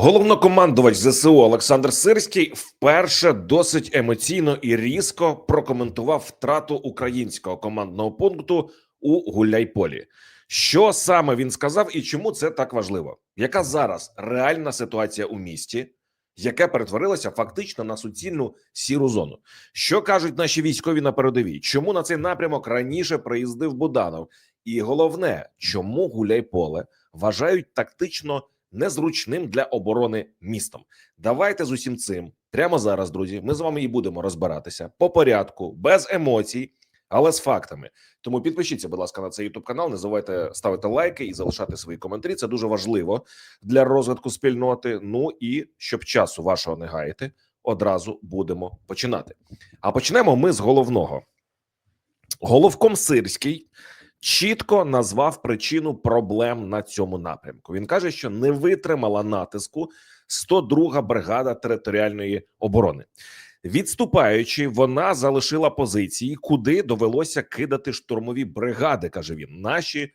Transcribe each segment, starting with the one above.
Головнокомандувач ЗСУ Олександр Сирський вперше досить емоційно і різко прокоментував втрату українського командного пункту у Гуляйполі. Що саме він сказав і чому це так важливо? Яка зараз реальна ситуація у місті, яке перетворилося фактично на суцільну сіру зону? Що кажуть наші військові на передовій? Чому на цей напрямок раніше приїздив Буданов? І головне, чому Гуляйполе вважають тактично незручним для оборони містом. Давайте з усім цим прямо зараз, друзі. Ми з вами і будемо розбиратися по порядку, без емоцій, але з фактами. Тому підпишіться, будь ласка, на цей youtube канал. Не забувайте ставити лайки і залишати свої коментарі. Це дуже важливо для розвитку спільноти. Ну і щоб часу вашого не гаяти, одразу будемо починати. А почнемо ми з головного. Головком Сирський чітко назвав причину проблем на цьому напрямку. Він каже, що не витримала натиску 102 бригада територіальної оборони. Відступаючи, вона залишила позиції, куди довелося кидати штурмові бригади. каже він, наші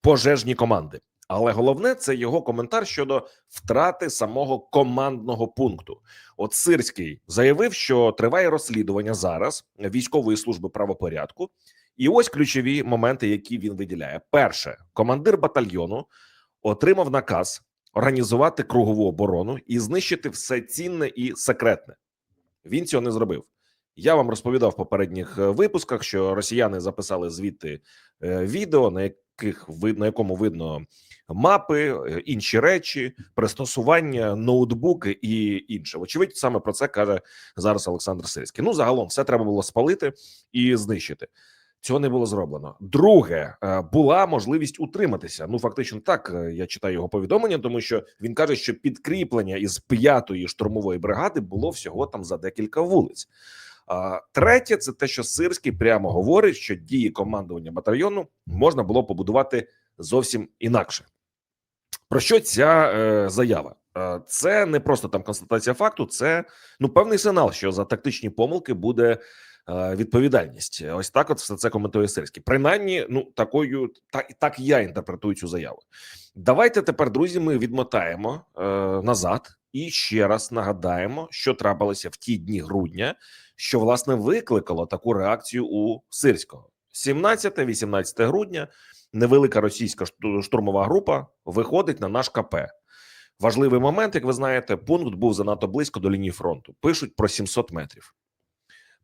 пожежні команди. Але головне це його коментар щодо втрати самого командного пункту. От Сирський заявив, що триває розслідування зараз військової служби правопорядку. І ось ключові моменти, які він виділяє: перше, командир батальйону отримав наказ організувати кругову оборону і знищити все цінне і секретне. Він цього не зробив. Я вам розповідав в попередніх е, випусках, що росіяни записали звідти е, відео, на яких на якому видно мапи, е, інші речі, пристосування, ноутбуки і інше. Очевидь, саме про це каже зараз Олександр Сирський. Ну загалом все треба було спалити і знищити. Цього не було зроблено. Друге е, була можливість утриматися. Ну фактично, так е, я читаю його повідомлення, тому що він каже, що підкріплення із п'ятої штурмової бригади було всього там за декілька вулиць. Третє, це те, що Сирський прямо говорить, що дії командування батальйону можна було побудувати зовсім інакше. Про що ця е, заява? Е, Це не просто там констатація факту, це ну певний сигнал, що за тактичні помилки буде відповідальність. Ось так, от все це коментує Сирський. Принаймні, ну такою так, так я інтерпретую цю заяву. Давайте тепер, друзі, ми відмотаємо е, назад і ще раз нагадаємо, що трапилося в ті дні грудня, що власне викликало таку реакцію у Сирського. 17-18 грудня невелика російська штурмова група виходить на наш КП. Важливий момент, як ви знаєте, пункт був занадто близько до лінії фронту. Пишуть про 700 метрів.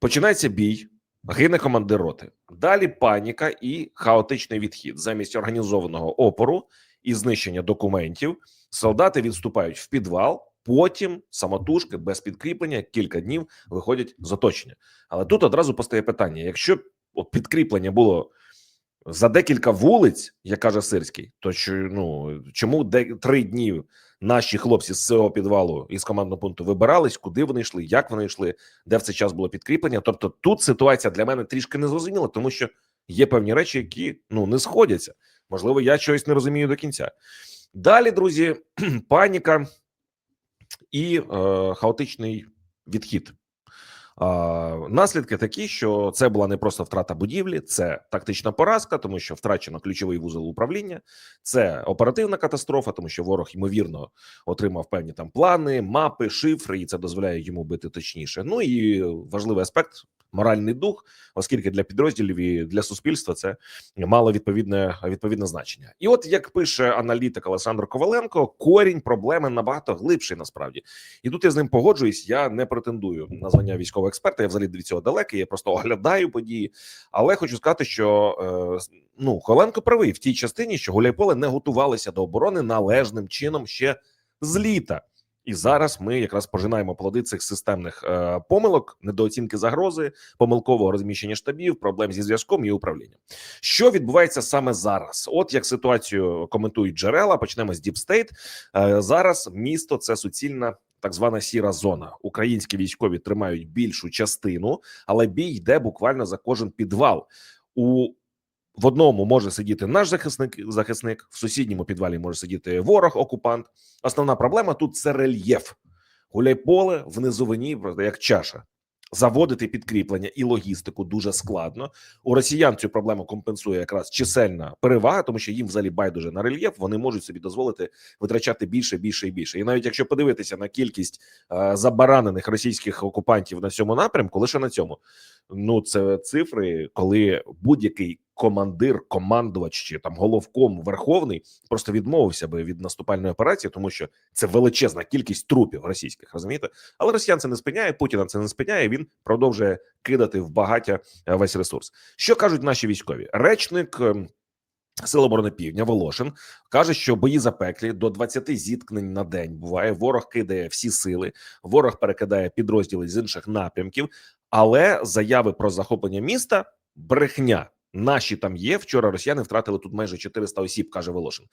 Починається бій, гине командир роти. Далі паніка і хаотичний відхід. Замість організованого опору і знищення документів солдати відступають в підвал. Потім самотужки без підкріплення кілька днів виходять з оточення. Але тут одразу постає питання: якщо підкріплення було за декілька вулиць, як каже Сирський, то що ну чому де три дні наші хлопці з цього підвалу із командного пункту вибирались, куди вони йшли, як вони йшли, де в цей час було підкріплення? Тобто, тут ситуація для мене трішки незрозуміла, тому що є певні речі, які ну не сходяться. Можливо, я чогось не розумію до кінця. Далі, друзі, паніка і е, хаотичний відхід. Наслідки такі, що це була не просто втрата будівлі, це тактична поразка, тому що втрачено ключовий вузол управління, це оперативна катастрофа, тому що ворог ймовірно отримав певні там плани, мапи, шифри, і це дозволяє йому бити точніше. Ну і важливий аспект моральний дух, оскільки для підрозділів і для суспільства це мало відповідне відповідне значення. І от як пише аналітик Олександр Коваленко, корінь проблеми набагато глибший насправді. І тут я з ним погоджуюсь. Я не претендую на звання військового експерта. Я взагалі від цього далекий. Я просто оглядаю події. Але хочу сказати, що е, ну Коваленко правий в тій частині, що Гуляйполе не готувалися до оборони належним чином ще з літа. І зараз ми якраз пожинаємо плоди цих системних е, помилок, недооцінки загрози, помилкового розміщення штабів, проблем зі зв'язком і управлінням. Що відбувається саме зараз? От як ситуацію коментують джерела, почнемо з State. Е, зараз місто це суцільна. Так звана сіра зона. Українські військові тримають більшу частину, але бій йде буквально за кожен підвал. У в одному може сидіти наш захисник, захисник, в сусідньому підвалі може сидіти ворог, окупант. Основна проблема тут це рельєф. Гуляйполе в низовині, як чаша. Заводити підкріплення і логістику дуже складно. У росіян цю проблему компенсує якраз чисельна перевага, тому що їм взагалі байдуже на рельєф. Вони можуть собі дозволити витрачати більше, більше і більше. І навіть якщо подивитися на кількість е, забаранених російських окупантів на цьому напрямку, лише на цьому, ну це цифри, коли будь-який командир, командувач чи там головком верховний просто відмовився би від наступальної операції, тому що це величезна кількість трупів російських, розумієте? Але росіян це не спиняє, Путіна це не спиняє. Він продовжує кидати в багаття е, весь ресурс. Що кажуть наші військові? Речник. ем, Сил оборони Півдня Волошин каже, що бої запеклі до 20 зіткнень на день буває. Ворог кидає всі сили, ворог перекидає підрозділи з інших напрямків, але заяви про захоплення міста брехня. Наші там є. Вчора росіяни втратили тут майже 400 осіб, каже Волошин.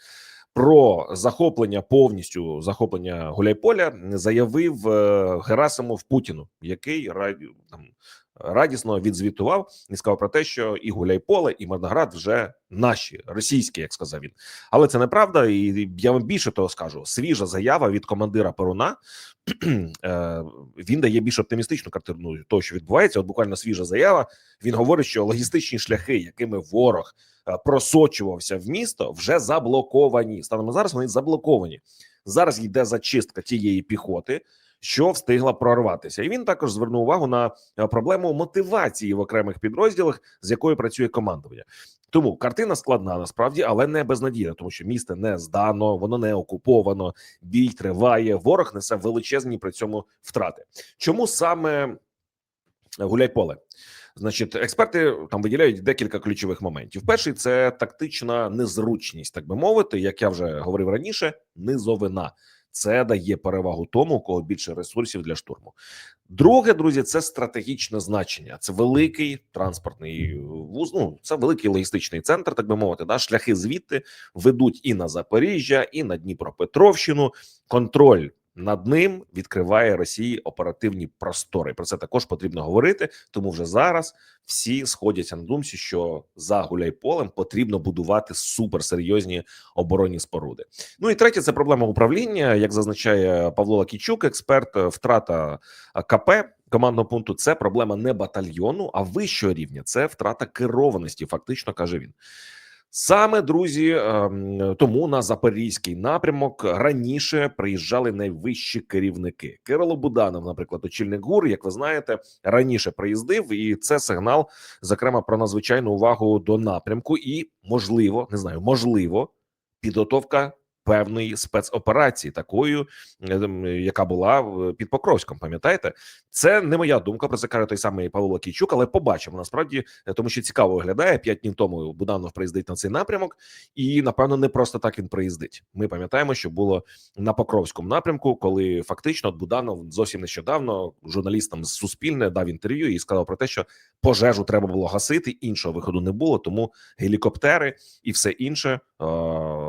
Про захоплення повністю захоплення Гуляйполя заявив е, Герасимов Путіну, який раді там радісно відзвітував і сказав про те, що і Гуляйполе, і Мирноград вже наші російські, як сказав він. Але це неправда, і я вам більше того скажу. Свіжа заява від командира Перуна. е, Він дає більш оптимістичну картину того, що відбувається. От буквально свіжа заява. Він говорить, що логістичні шляхи, якими ворог просочувався в місто, вже заблоковані. Станом зараз вони заблоковані. Зараз йде зачистка тієї піхоти, що встигла прорватися, і він також звернув увагу на е, проблему мотивації в окремих підрозділах, з якою працює командування. Тому картина складна насправді, але не безнадійна, тому що місто не здано, воно не окуповано, бій триває. Ворог несе величезні при цьому втрати. Чому саме Гуляйполе? Значить, експерти там виділяють декілька ключових моментів. Перший це тактична незручність, так би мовити, як я вже говорив раніше, низовина. Це дає перевагу тому, у кого більше ресурсів для штурму. Друге, друзі, це стратегічне значення. Це великий транспортний вуз. Ну це великий логістичний центр, так би мовити. Да? Шляхи звідти ведуть і на Запоріжжя, і на Дніпропетровщину. Контроль над ним відкриває Росії оперативні простори. Про це також потрібно говорити. Тому вже зараз всі сходяться на думці, що за Гуляйполем потрібно будувати суперсерйозні оборонні споруди. Ну і третє це проблема управління, як зазначає Павло Лакійчук, експерт, е, втрата е, КП. Командного пункту це проблема не батальйону, а вищого рівня. Це втрата керованості. Фактично каже він. Саме друзі, ем, тому на запорізький напрямок раніше приїжджали найвищі керівники. Кирило Буданов, наприклад, очільник ГУР, як ви знаєте, раніше приїздив, і це сигнал, зокрема, про надзвичайну увагу до напрямку, і можливо, не знаю, можливо, підготовка певної спецоперації, такою, ем, яка була під Покровськом. Пам'ятаєте, це не моя думка. Про це каже той самий Павло Лакійчук, але побачимо насправді, е, тому що цікаво виглядає. П'ять днів тому Буданов приїздить на цей напрямок, і напевно не просто так він приїздить. Ми пам'ятаємо, що було на Покровському напрямку, коли фактично Буданов зовсім нещодавно журналістам з Суспільне дав інтерв'ю і сказав про те, що пожежу треба було гасити. Іншого виходу не було, тому гелікоптери і все інше е,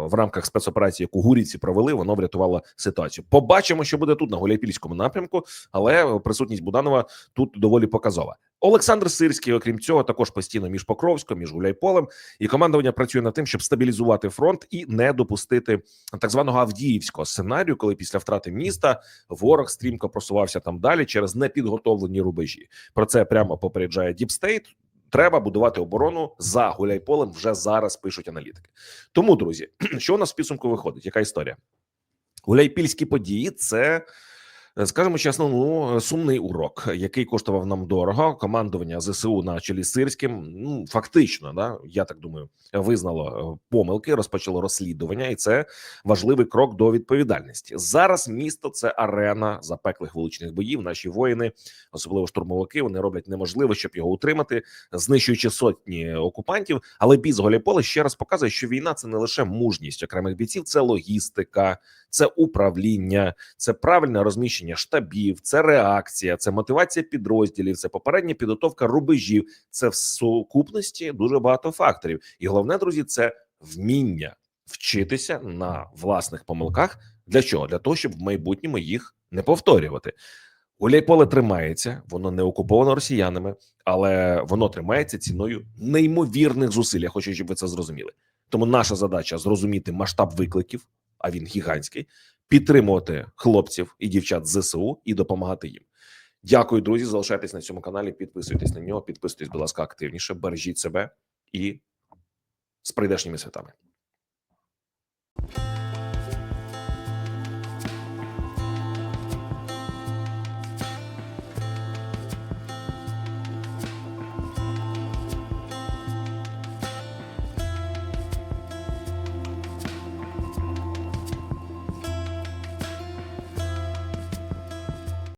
в рамках спецоперації, яку гурівці провели, воно врятувало ситуацію. Побачимо, що буде тут на Гуляйпільському напрямку, але присутність Буданова тут доволі показова. Олександр Сирський, окрім цього, також постійно між Покровськом, між Гуляйполем, і командування працює над тим, щоб стабілізувати фронт і не допустити так званого Авдіївського сценарію, коли після втрати міста ворог стрімко просувався там далі через непідготовлені рубежі. Про це прямо попереджає Діпстейт. Треба будувати оборону за Гуляйполем вже зараз. Пишуть аналітики. Тому, друзі, що у нас в підсумку виходить? Яка історія? Гуляйпільські події це. Е, Скажемо чесно, ну сумний урок, який коштував нам дорого. Командування ЗСУ на чолі з Сирським, ну фактично, да я так думаю, визнало е, помилки, розпочало розслідування, і це важливий крок до відповідальності. Зараз місто це арена запеклих вуличних боїв. Наші воїни, особливо штурмовики, вони роблять неможливо, щоб його утримати, знищуючи сотні окупантів. Але бій з Голіполе ще раз показує, що війна це не лише мужність окремих бійців, це логістика, це управління, це правильне розміщення штабів, це реакція, це мотивація підрозділів, це попередня підготовка рубежів. Це в сукупності дуже багато факторів. І головне, друзі, це вміння вчитися на власних помилках. Для чого? Для того, щоб в майбутньому їх не повторювати. Гуляйполе тримається, воно не окуповано росіянами, але воно тримається ціною неймовірних зусиль. Я хочу, щоб ви це зрозуміли. Тому наша задача зрозуміти масштаб викликів, а він гігантський, підтримувати хлопців і дівчат з ЗСУ і допомагати їм. Дякую, друзі. Залишайтесь на цьому каналі. Підписуйтесь на нього, підписуйтесь, будь ласка, активніше. Бережіть себе і з прийдешніми святами.